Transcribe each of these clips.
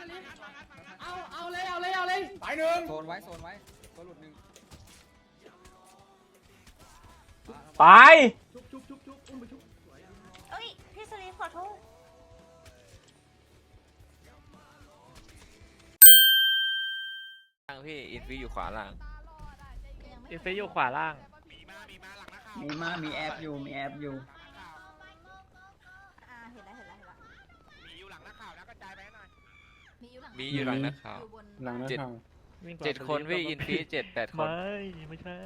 สลิปเอาเอาเลยเอาเลยเอาเลยไปหนึ่งโซนไว้โซนไว้ตัวหลุดหนึ่งตายชุบชุบชุบชุบอุ้มไปชุบเอ้ย พี่สลีฟขอโทษล่างพี่อินฟิอยู่ขวาล่างอินฟิอยู่ขวาล่าง มีมา มีแอปอยู่ มีแอปอยู่ อ่า เห็นแล้ว เห็นแล้ว เห็นแล้ว มีอยู่หลังนักข่าวนะกระจายไปหน่อย มีอยู่หลังมีอยู่หลังนักข่าว อยู่บนหลังนะเจ็ดข่าววิ่งกว่าเจ็ดคนพี่สลีปอินฟิเจ็ดแปดคนไม่ไม่ใช่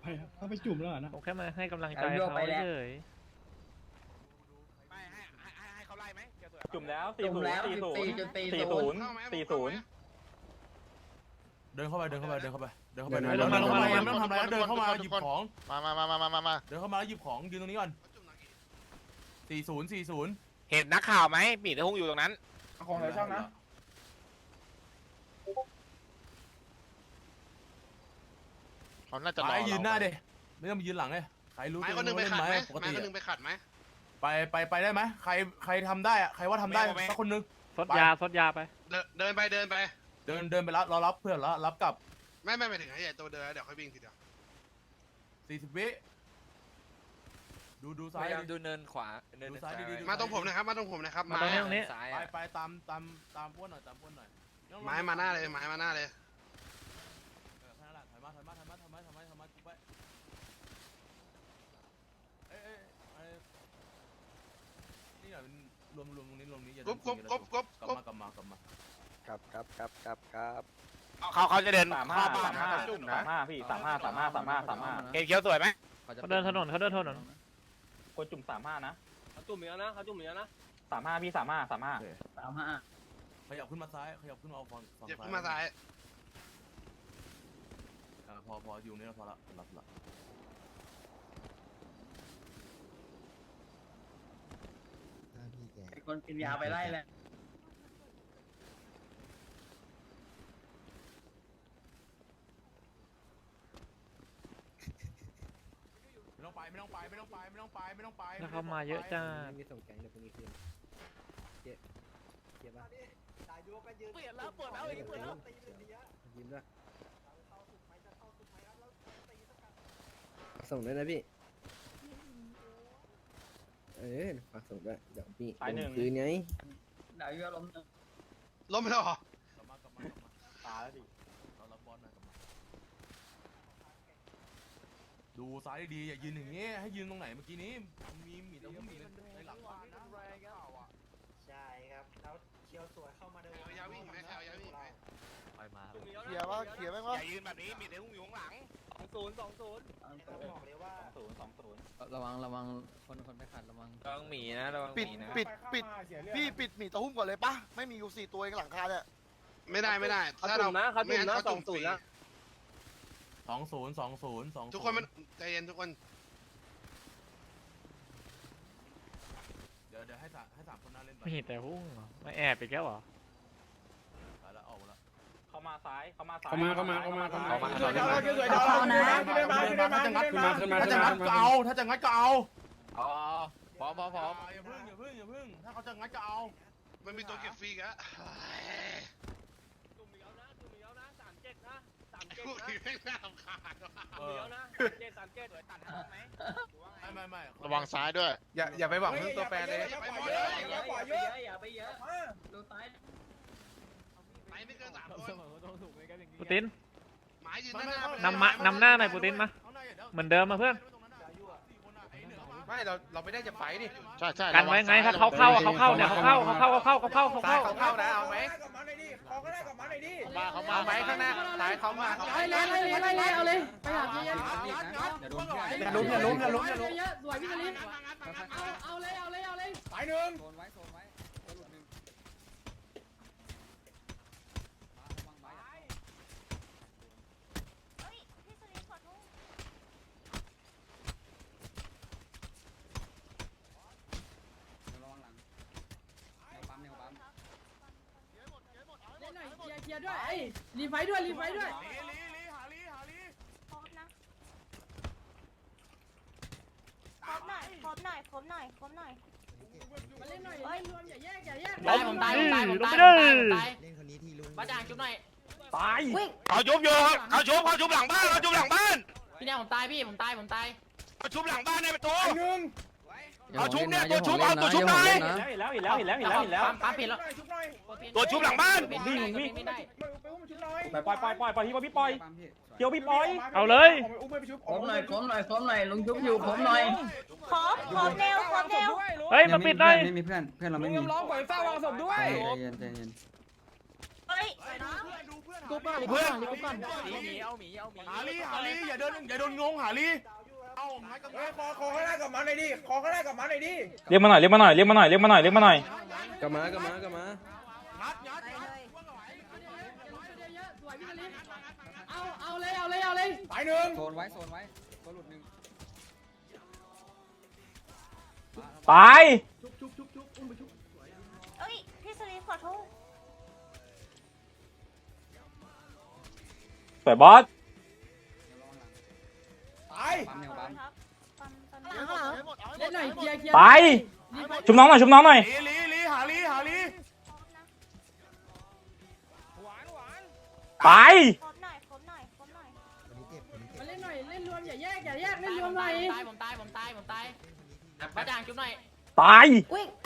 ไปเขาไปจุ่มแล้วเหรอนะผมแค่มาให้กำลังใจเอาโยกเขาไปแล้ว เฉยไม่ให้ให้ให้ให้เขาไล่ไหมเดี๋ยวตัวจุ่มแล้วจุ่มแล้วสิบสี่จุดสี่สี่ศูศูนนย์ย์ สี่ศูนย์เดินเข้าไปเดินเข้าไปเดินเข้าไปเดินเข้าไปเดิเดินนมาเข้าไปลงมาไม่ต้องทำอะไรนะเดินเข้ามาหยิบของ มามามามามามามาเดินเข้ามาแล้วหยิบของยืนตรงนี้ก่อนสี่ศูนย์สี่ศูนย์เห็นนักข่าวไหมปีนหุ้งอยู่ตรงนั้น ของเหลือช่องนะ เขาน่าจะรไปอยืนหน้าดิไม่ต้องมายืนหลังเลยใครรู้ไม้ตัวคนหนึงไปเล่นขัดไหมไม้ปกไม้ติคนหนึงไปขัดไหมไปไปไปได้ไหมใครใครทำได้อะใครว่าทำได้ไม่เอาไหมสักคนนึง ซดยาซดยาไป เดินเดินไปเดินไป เดินเดินไปรับรอรับเพื่อนแล้วรับกลับไม่ไม่ไปถึงไอ้ใหญ่ตัวเดินแล้วเดี๋ยวค่อยวิ่งทีเดียวสี่สิบวิ ดูดูซ้าไม่ยยอมดูเนินขวา เนินดูซ้ายดีๆดูมาตรงผมนะครับ มาตรงผมนะครับ มาตรงนี้ตรงนี้ ซ้ายไปอะไปตามตามตามพ้วนหน่อยตามพ้วนหน่อยไม้มาหน้าเลย ไม้มาหน้าเลย เออแค่นั้นแหละถอยมาถอยมาถอยมาถอยมาถอยมาถอยมาจุ๊บไว้เอ้ยเอ้ยเอ้ยนี่หน่อยเป็นรวมรวมตรงนี้รวมนี้อย่ากบกบกบกบกลับกบมากลับมากลับมาครับครับครับครับครับเขาเขาจะเดินสามเข้าห้าบ้านสามนะห้าต้องจุ่มนะสามห้าพี่สามห้าสามห้าสามห้าสามห้าเห็นเขียวสวยไหมเขาเดินถนนเขาเดินถนน คนจุ่มสามห้านะเขาจุ่มอีกแล้วนะเขาจุ่มอีกแล้วนะสามห้าพี่สามห้าสามห้าสามห้าขยับขึ้นมาซ้าย ขยับขึ้นมาเอาฝั่งฝั่งเหยียบซ้ายขึ้นมาซ้ายอ่าพอพออยู่นี่แล้วพอละรับละไอ้คนกินยาไปไล่เลย ไม่ต้องไปไม่ ต้องไปไม่ต้องไปไม่ต้องไปไม่ต้องไปแล้วเขามาเยอะจ้ามีส่งแกงเดี๋ยวพรุ่งนี้คืนเจ๊เจ๊ป่ะเปลี่ยนแล้วเปิดแล้วอีกเปิดแล้วยิ้มด้วยส่งด้วยนะพี่เออฝากส่งด้วยเดี๋ยวพี่สายหนึ่งคืนไงดาวย่อล้มล้มไปแล้วเหรอกลับมากลับมากลับมาตายแล้วดิ เรารับบอลหน่อยกลับมา ดูซ้ายดีๆอย่ายืนอย่างงี้ให้ยืนตรงไหนเมื่อกี้นี้มีหมีตะหุ้มหมีในหลังบ้านนะข่าวอะใช่ครับแล้วเคียวสวยเข้ามาเดินเอายาวิ่งไหมเอายาวิ่งไหมไปมาเขียว่าเขียแม่งว่าอย่ายืนแบบนี้มีแต่หุ้งอยู่ข้างหลังสองศูนย์สองศูนย์ต้องบอกเลยว่าศูนย์สองศูนย์ระวังระวังคนคนไปขัดระวังระวังหมีนะระวังหปิดมีนะปิดปิดพี่ปิดหมีตะหุ้มก่อนเลยปะไม่มีอยู่สี่ตัวเองหลังคาเนี่ยไม่ได้ไม่ได้เขาถ้าจุ่เรามนะเขาจุ่มงั้นะเขาสองศูนย์นะ สองศูนย์สองศูนย์สองทุกคนมันใจเย็นทุกคนเดี๋ยวเดี๋ยวให้สามให้สามคนหน้าเล่นไปไม่เห็นแต่หุ้งเหรอไม่แอบอีกแล้วเหรอไปแล้วออกมาแล้วเขามาซ้ายเขามาซ้ายเข้ามาเข้ามาเข้ามาเข้ามาเข้ามาสวยดาวสวยดาวสวยดาวขึ้นมาขึ้นมาขึ้นมาขึ้นมาขึ้นมาถ้าจะงัดก็เอาถ้าจะงัดก็เอาอ๋อพร้อมพร้อมพร้อมอย่าพึ่งอย่าพึ่งอย่าพึ่งถ้าเขาจะงัดก็เอามันมีตัวเก็บฟรีกะ พวกนะนี้ไม่น่ารำคาญว่ะเอจุ่มอีอกแล้วนะสามเจ็ดสามเจ็ดตัดให้ไหมไม่ไม่ไม่ระวังซ้ายด้วย อย่าอย่าไปหวังพึ่งตัวแปรเลย อย่าไปเยอะอย่าไปเยอะอย่าไปเยอะดูซ้ายไม้ไม่เกินสามคนปูตินไม้ยืนหน้าไปเลย นำมานำหน้าหน่อยปูตินมา เหมือนเดิมมาเพื่อน ไม่เราเราไม่ได้จะไฟดิใช่ใช่กันไว้ไงถ้าเขาเข้าอะเขาเข้าเนี่ยเขาเข้าเขาเข้าเขาเข้าเขาเข้าเขาซ้ายเข้าเขาเข้านะเอาไหมกับมันเลยดิขอก็ได้กับมันเลยดิมาเขามาเอาไหมข้างหน้าซ้ายเขามาไล่เลยไล่เลยไล่เลยเอาเลยไปหาพี่ยันอย่าโดนเพื่อนอย่าลุ้มอย่าลุ้มอย่าลุ้มอย่าลุ้มเยอะๆสวยพี่สลิปเอาเอาเลยเอาเลยเอาเลยไปหนึ่ง โซนไว้โซนไว้ตัวหลุดหนึ่งมาระวังไว้ เอ้ย พี่สลีฟขอโทษ เดี๋ยวระวังหลังแนวปั๊มแนวปั๊ม เล่นหน่อ ยเคลียร์เคลียร์ด้วยไอ้รีไฟด้วยรีไฟด้วยลีลีลีหาลีหาลีครบนะครบหน่อยครบหน่อยครบหน่อยครบหน่อยมาเล่นหน่อยรวมอย่าแยกอย่าแยกตายผมตายผมตายผมลงตายไปผมดิตายผมตายเล่นคนนี้ทีลุงมาจ่างจุ๊บหน่อยตายเขาชุบอยู่เขาชุบเขาชุบหลังบ้านเขาชุบหลังบ้านพี่แนวผมตายพี่ผมตายผมตายเขาชุบหลังบ้านในประตู เอาชุบเนี่ยตัวชุบเอาตัวชุบไหนเห็นแล้วเห็นแล้วเห็นแล้วเห็นแล้วเห็นแล้วปั๊มปั๊มผิดแล้วตัวชุบหลังบ้านวิ่งวิ่งไม่ได้ปล่อยปล่อยปล่อยปล่อยพี่พี่ปล่อยเดี๋ยวพี่ปล่อยเอาเลยผมหน่อยผมหน่อยผมหน่อยลุงชุบอยู่ผมหน่อยขอขอเร็วขอเร็วเฮ้ยมาปิดหน่อยไม่มีเพื่อนเพื่อนเราไม่มีร้องปล่อยเฝ้าวางศพด้วยใจเย็นใจเย็นเฮ้ยกูก่อนเพื่อนกูก่อนหมีเอาหมีเอาหมีหาลีหาลีอย่าเดินอย่าโดนงงหาลี เอาไม้กำลังขอขอข้างหน้ากับมันหน่อยดิขอข้างหน้ากับมันหน่อยดิเรียกมาหน่อยเรียกมาหน่อยเรียกมาหน่อยเรียกมาหน่อยเรียกมาหน่อยกลับมากลับมากลับมางัดงัดเอาเอาเลยเอาเลยเอาเลยตายหนึ่งโซนไว้โซนไว้ตัวหลุดหนึ่งตายเอ้ยพี่สุรินทร์ขอโทษสวยบอสตายปั๊มแนว ขอปั๊มโทษครับปั๊มปั๊มเล่นหน่อยเคลียร์เคลียร์ตายชุบน้องหน่อย ชุบน้องหน่อย ลีลีลีหาลีหาลีตายครบหน่อยครบหน่อยครบหน่อยมาเล่นหน่อยเล่นรวมอย่าแยกอย่าแยกเล่นรวมหน่อยตายผมตาย ผมตาย ผมตายมาจ่างจุ๊บหน่อยตาย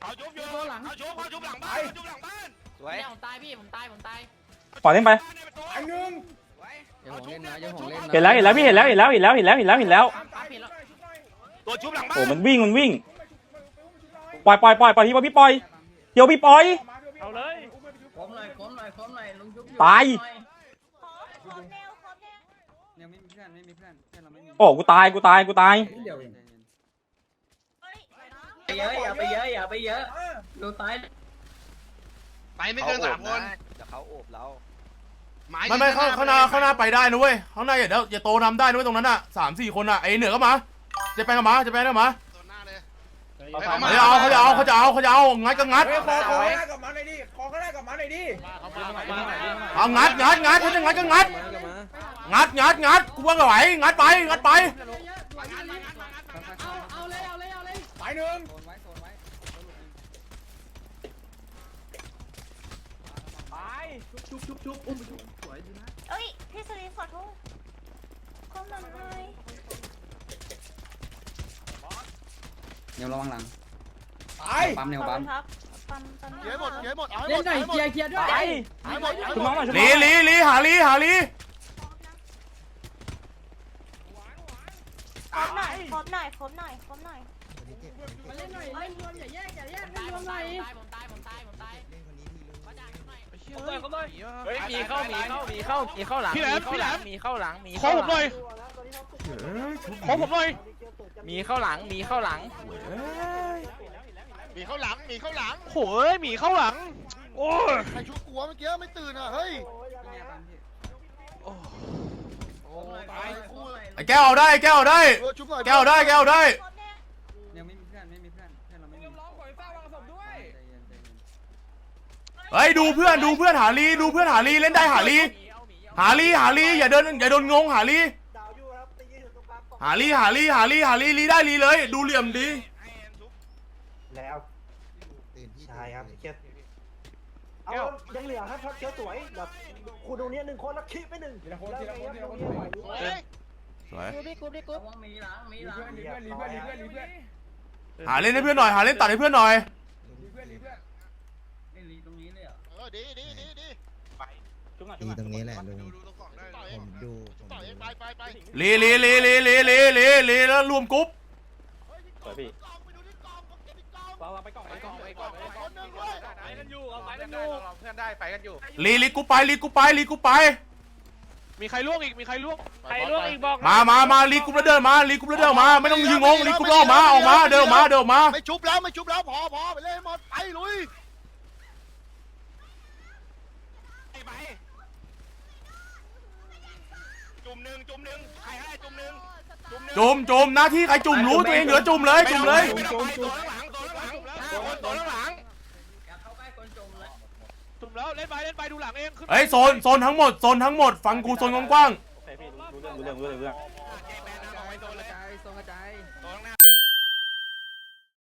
เขาชุบอยู่เขาชุบเขาชุบหลังบ้านเขาชุบหลังบ้านสวยพี่แนวผมตายพี่ ผมตาย ผมตาย ปล่อยเล่นไปในประตูตายหนึ่งอย่าห่วงเล่นนะอย่าห่วงเล่นนะเห็นแล้ว เห็นแล้วพี่ เห็นแล้ว เห็นแล้ว เห็นแล้ว เห็นแล้ว เห็นแล้วเห็นแล้วปั๊มผิดแล้ว ตัวชุบหลังบ้าโอ้นมันวิ่งมันวิ่งปล่อยปล่อยปล่อยปล่อยพี่ปล่อยพี่ปล่อยเดี๋ยวพี่ปล่อย เอาเลยผมหน่อยผมหน่อยผมหน่อยลุงชุบอยู่ตายขอขอเร็วขอเร็วเนี่ยไม่มีเพื่อนไม่มีเพื่อนเพื่อนเราไม่มีโอ้กูตายกูตายกูตายเดียวเองเฮ้ยไปเยอะอย่าไปเยอะอย่าไปเยอะดูตายไปไม่เกินสามคนเดี๋ยวเขาโอบเราหมายไม่ไม่ข้างข้างหน้าข้างหน้าไปได้นะเว้ยข้างหน้าอย่าเดี๋ยวอย่าโตทำได้นะเว้ยตรงนั้นอะสามสี่คนอะไอ้เหนือก็มาเจะไปกันมาเจะไปกันมาตัวหน้าเลยเขาจะเอาเขาจะเอาเขาจะเอาเขาจะเอางัดก็งัด เฮ้ยขอขอข้างหน้ากับมันหน่อยดิขอข้างหน้ากับมันหน่อยดิเอางัดงัดงัดถ้าจะงัดก็งัดมากลับมางัดงัดงัดกูว่าไหวงัดไปงัดไปเอาเอาเลยเอาเลยเอาเลยตายหนึ่งโซนไว้โซนไว้ตัวหลุดหนึ่งเอ้ยพี่สุรินทร์ขอโทษครบหน่อยเลย แนวระวังหลังตายปั๊มแนวขอบปั๊คุมณครับปั๊มปั๊มเยอะหมดเยอะหมดเอาให้หเล่มนดหน่อยเคลียร์เคลียร์ด้วยตายให้หมดให้หมชุบดน้องหน่อยชุบน้ลีองหน่อยลีลีหาลีหาลีครบหน่อยครบหน่อยครบหน่อยครบหน่อยมาเล่นหน่อยเล่นรวมอย่าแยกอย่าแยกเล่นรวมหน่อยผมตายผมตายผมตายมาจ่างจุ๊บหน่อยเฮ้ยหมีเข้าหมีเข้าหมีเข้าหมีเข้าหลังหมีเข้าหลังหมีเข้าหลังหมีขอผมหน่อยขอผมหน่อยห มีเข้าหลังหมีเข้าหลังมีเข้าหลังมีเข้าหลังโหยหมีเข้าหลัง โอ้ยใครชุบกลัวเมื่อกี้ไม่ตื่นอะเฮ้ยพี่แนวปั๊มพี่โอ้ตายคู่เลยไอ้แก้วเอาได้ไอ้แก้วเอาได้ เออชุบหน่อยแก้วได้แก้วได้ครบแน่แนวไม่มีเพื่อนไม่มีเพื่อนเพื่อนเราไม่มีร้องปล่อยเฝ้าวางศพด้วยใจเย็นใจเย็นเฮ้ยดูเพื่อนดูเพื่อนหาลีดูเพื่อนหาลีเล่นได้หาลีหาลีหาลีอย่าเดินอย่าโดนงงหาลี หาลีหาลีหาลีหาลีลีได้ลีเลย ดูเหลี่ยมดี แล้วตื่นพี่ชายครับเคียเอายังเหลือครับเคียวสวยแบบคุณตรงนี้หนึ่งคนแล้วคิดไปหนึ่งทีละคนทีละคนทีละคนเฮ้ยสวยมีหลังมีหลังมีเพื่อนมีเพื่อนมีเพื่อนมีเพื่อนหาเล่นให้เพื่อนหน่อยหาเล่นตัดให้เพื่อนหน่อยไม่รีตรงนี้เลยอะเออดีดีดีดีชุบหน่อยดีตรงนี้แหละลุง ผเลยมดูผมต่อเองดูไปไปไปลีลีลีลีลีลีลีลีแล้วรวมกรุ๊ปสวยพี่กล่องไปดูที่กล่องผมเก็บที่กล่องวางวางไปกล่องไปกล่องไปกล่องคนหนึ่งด้วยไปกันอยู่เอาไปกันอยู่เพื่อนได้ไปกันอยู่ลีลีกรุ๊ปไปลีกรุ๊ปไปลีกรุ๊ปไป มีใครล่วงอีกมีใครล่วงใครล่วงอีกบอกมามามาลีกรุ๊ปแล้วเดินมาลีกรุ๊ปแล้วเดินมาไม่ต้องยืนงงลีกรุ๊ปแล้วออกมาออกมาเดินออกมาเดินออกมาไม่ชุบแล้วไม่ชุบแล้วพอพอไปเลยหมดไปลุย จุ่มหนึ่งจุ่มหนึ่งใครให้จุ่มหนึ่งจุ่มจุ่มหน้าที่ใครจุ่มรู้ตัวเองเหลือจุ่มเลยจุ่มเลยตัวข้างหลังตัวข้างหลังตัวข้างหลังอยากเข้าใกล้คนจมเลยจุ่มแล้วเล่นไปเล่นไปดูหลังเองขึ้นเฮ้ยโซนโซนทั้งหมดโซนทั้งหมดฟังกูโซนกว้างโอเคพี่รู้เรื่องรู้เรื่องรู้เรื่องรู้เรื่องกระจายส่งกระจาย